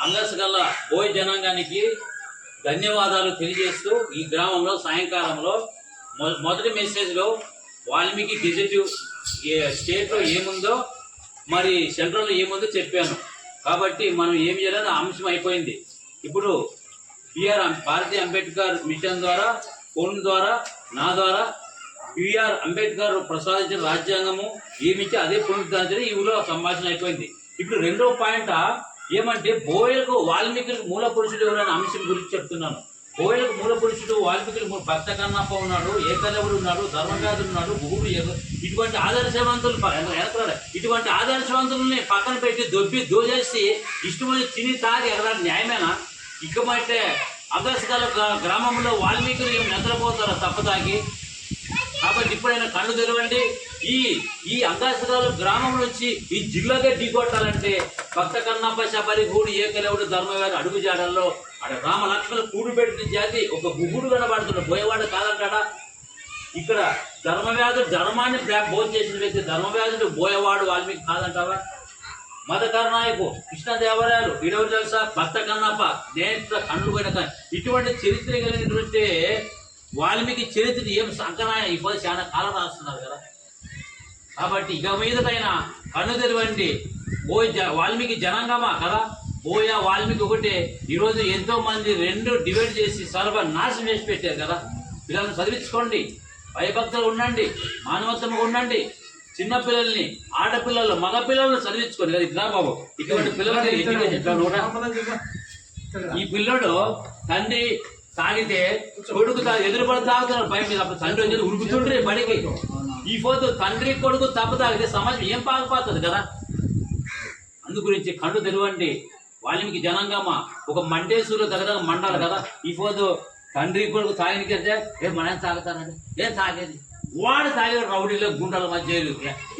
Angus గల్ల బోయ్ జనాంగానికి ధన్యవాదాలు తెలియజేస్తూ ఈ గ్రామంలో సాయంకాలంలో మొ- మొదటి మెసేజ్లో వాల్మీకి డిజిటివ్ ఏ స్టేట్లో ఏముందో మరి సెంట్రల్లో ఏముందో చెప్పాను కాబట్టి మనం ఏం చేయాలని అంశం అయిపోయింది ఇప్పుడు బిఆర్ భారతీయ అంబేద్కర్ మిషన్ ద్వారా ఫోన్ ద్వారా నా ద్వారా బిఆర్ అంబేద్కర్ ప్రసాదించిన రాజ్యాంగము ఏమిచ్చి అదే పునరుద్ధరించడం ఈ ఊళ్ళో సంభాషణ అయిపోయింది. ఇప్పుడు రెండో పాయింట్ ఏమంటే బోయలకు వాల్మీకి మూల పురుషుడు ఎవరైన అంశం గురించి చెప్తున్నాను. బోయలకు మూల పురుషుడు వాల్మీకి భక్త కన్నప్ప ఉన్నాడు ఏకలవుడు ఉన్నాడు ధర్మవ్యాధుడు ఉన్నాడు భూమి ఇటువంటి ఆదర్శవంతులు ప- ఇటువంటి ఆదర్శవంతుల్ని పక్కన పెట్టి దొబ్బి దోచేసి ఇష్టమైన తిని తాగి ఎగరాడు న్యాయమేనా? ఇకమంటే అగస్కాల గ్రామంలో వాల్మీకులు ఏం నిద్రపోతారు తప్పతాగి కాబట్టి ఇప్పుడైనా కళ్ళు తెరవండి. ఈ ఈ అంగాసకాల గ్రామం నుంచి ఈ జిల్లాగా ఢీకొట్టాలంటే భక్త కన్నప్ప శబరి గూడు ఏకలేవుడు ధర్మవేరు అడుగు జాడల్లో అక్కడ రామలక్ష్మణ కూడు పెట్టిన జాతి ఒక గుగుడు కనబడుతున్న పోయేవాడు కాదంటాడా? ఇక్కడ ధర్మవ్యాధుడు ధర్మాన్ని బోధ చేసిన వ్యక్తి ధర్మవ్యాధుడు బోయేవాడు వాల్మీకి కాదంటావా? మదకర నాయకు కృష్ణదేవరాయలు ఇడవ తెలుసా? భక్త కన్నప్ప నేత్ర కళ్ళు పోయిన ఇటువంటి చరిత్ర కలిగినటువంటి వాల్మీకి చరిత్ర ఏం సంకనాయ ఇప్పుడు చాలా కాలం రాస్తున్నారు కదా. కాబట్టి ఇక మీదటైనా కన్ను తెరవండి. జ- వాల్మీకి జనాంగమా కదా? బోయ వాల్మీకి ఒకటే. ఈరోజు ఎంతో మంది రెండు డివైడ్ చేసి సర్వ నాశనం చేసి పెట్టారు కదా. పిల్లల్ని చదివించుకోండి. భయభక్తులు ఉండండి. మానవత్వంగా ఉండండి. చిన్న పిల్లల్ని ఆడపిల్లలు మగ పిల్లల్ని చదివించుకోండి కదా. ఇట్లా బాబు? ఇటువంటి నోడా? ఈ పిల్లడు తండ్రి తాగితే కొడుకు తా- ఎదురు పడి తాగుతున్నాడు భయం మీద అప్పుడు తండ్రి వచ్చి ఉరుకుతుండ్రే బడికి. ఈ పోతు తండ్రి కొడుకు తప్పు తాగితే సమాజం ఏం పాకపోతుంది కదా? అందు గురించి కళ్ళు తెరవండి. వాల్మీకి జనాంగమ ఒక మండేశ్వరులు దగ్గర మండాలి కదా? ఈ పోతు తండ్రి కొడుకు తాగినకి ఏ మనం తాగుతానండి ఏం తాగేది? వాడు తాగే రౌడీలో గుండాల మధ్య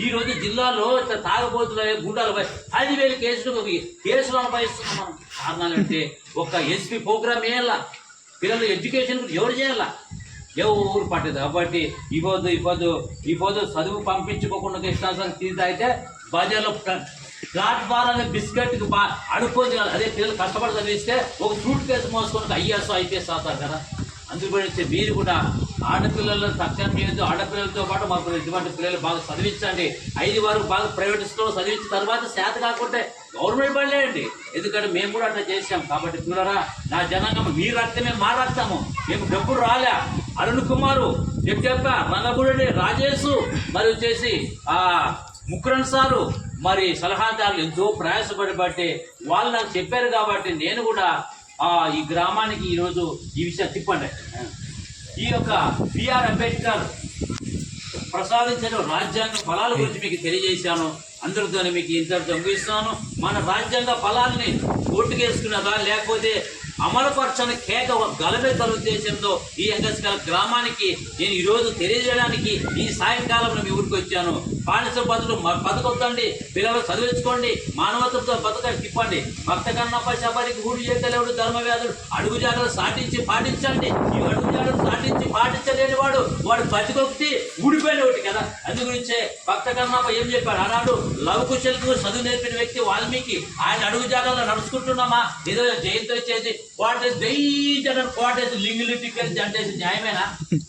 ఈ రోజు జిల్లాలో ఇట్లా తాగబోతున్న గుండాలపై పదివేలు కేసులు కేసులు అనుభవిస్తున్నాం మనం కారణాలు ఒక ఎస్పీ ప్రోగ్రామ్ ఏలా పిల్లలు ఎడ్యుకేషన్ ఎవరు చేయాలా? ఎవరు పట్టదు. కాబట్టి ఇవ్వదు ఇవ్వదు ఇవ్వదు చదువు పంపించుకోకుండా ఇష్టాసం తీసి బజార్లో బజార్లో అనే బిస్కెట్ బా అడుక్కోదు కదా. అదే పిల్లలు కష్టపడి చదివిస్తే ఒక ఫ్రూట్ కేసు మోసుకొని ఐఎస్ ఐపీఎస్ అవుతారు కదా. అందుగురించి మీరు కూడా ఆడపిల్లలను తక్షణం చేయొద్దు. ఆడపిల్లలతో పాటు మాకు ఇటువంటి పిల్లలు బాగా చదివించండి. ఐదు వరకు బాగా ప్రైవేట్ స్కూల్లో చదివించిన తర్వాత శాత కాకుంటే గవర్నమెంట్ అండి ఎందుకంటే మేము కూడా అట్లా చేసాం కాబట్టి చూడరా నా జనాంగం మీ రక్తమే మా రక్తము మేము డబ్బులు రాలే. అరుణ్ కుమారు చెప్పు చెప్పా మనగుడి రాజేష్ మరి వచ్చేసి ఆ ముక్రన్ సారు మరి సలహాదారులు ఎంతో ప్రయాసపడి బట్టి వాళ్ళు నాకు చెప్పారు కాబట్టి నేను కూడా ఆ ఈ గ్రామానికి ఈరోజు ఈ విషయం తిప్పండి. ఈ యొక్క బిఆర్ అంబేద్కర్ ప్రసాదించిన రాజ్యాంగ ఫలాల గురించి మీకు తెలియజేశాను. అందరితో మీకు ఇంతటితో ముగిస్తున్నాను మన రాజ్యాంగ ఫలాల్ని ఓటుకేసుకున్నదా లేకపోతే అమలుపరచని కేక ఒక గలబెత్తల ఉద్దేశంతో ఈ అంగస్కల గ్రామానికి నేను ఈరోజు తెలియజేయడానికి ఈ సాయంకాలంలో మీ ఊరికి వచ్చాను. బానిస బతులు బతకొద్దండి. పిల్లలు చదివించుకోండి. మానవత్వంతో బతక తిప్పండి. భక్త కన్నప్ప శబరికి గూడు చేతలేవుడు ధర్మవ్యాధుడు అడుగు జాడలు సాటించి పాటించండి. ఈ అడుగు జాడలు సాటించి పాటించలేని వాడు. వాడు బతికొక్కి ఊడిపోయిన ఒకటి కదా. అందు గురించే భక్త కన్నప్ప ఏం చెప్పాడు? ఆనాడు లవకుశలకు చదువు నేర్పిన వ్యక్తి వాల్మీకి. ఆయన అడుగు జాడల్లో నడుచుకుంటున్నామా? ఏదో జయంతి వచ్చేసి కోటేసి దయ్యని కోటేసి లింగులు టికెట్ జంటేసి న్యాయమేనా?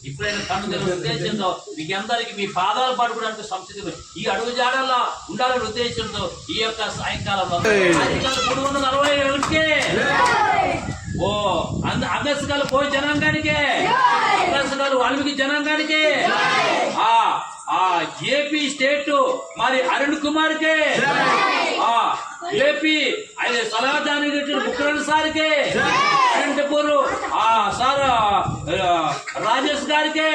ఇప్పుడైనా కన్ను తెలియని ఉద్దేశంతో మీకు అందరికి మీ పాదాలు పడుకోవడానికి సంస్కృతి ఈ అడుగు జాడల్లో ఉండాలనే ఉద్దేశంతో ఈ యొక్క సాయంకాలంలో సాయంకాలం మూడు వందల అరవై ఏళ్ళకే ఓ అంద అగస్టుకాలు పోయి జనాంగానికే. అగస్టుకాలు వాల్మీకి జనాంగానికే. ఆ ఆ ఏపీ స్టేట్ మరి అరుణ్ కుమార్ లేపి ఆ ఏపీ అది సార్కే. అనంతపూర్ ఆ సార్ రాజేష్ గారికే.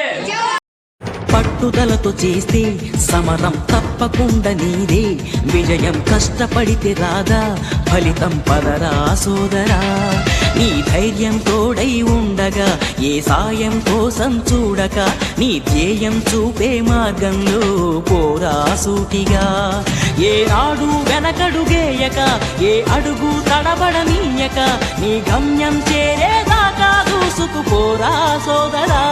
పట్టుదలతో చేస్తే సమరం తప్పకుండా నీదే. విజయం కష్టపడితే రాదా ఫలితం పదరా సోదరా. నీ ధైర్యం తోడై ఉండగా ఏ సాయం కోసం చూడక నీ ధ్యేయం చూపే మార్గంలో పోరా సూటిగా. ఏ నాడు వెనకడుగేయక ఏ అడుగు తడబడనీయక నీ గమ్యం చేరేదాకా దూసుకుపోరా సోదరా.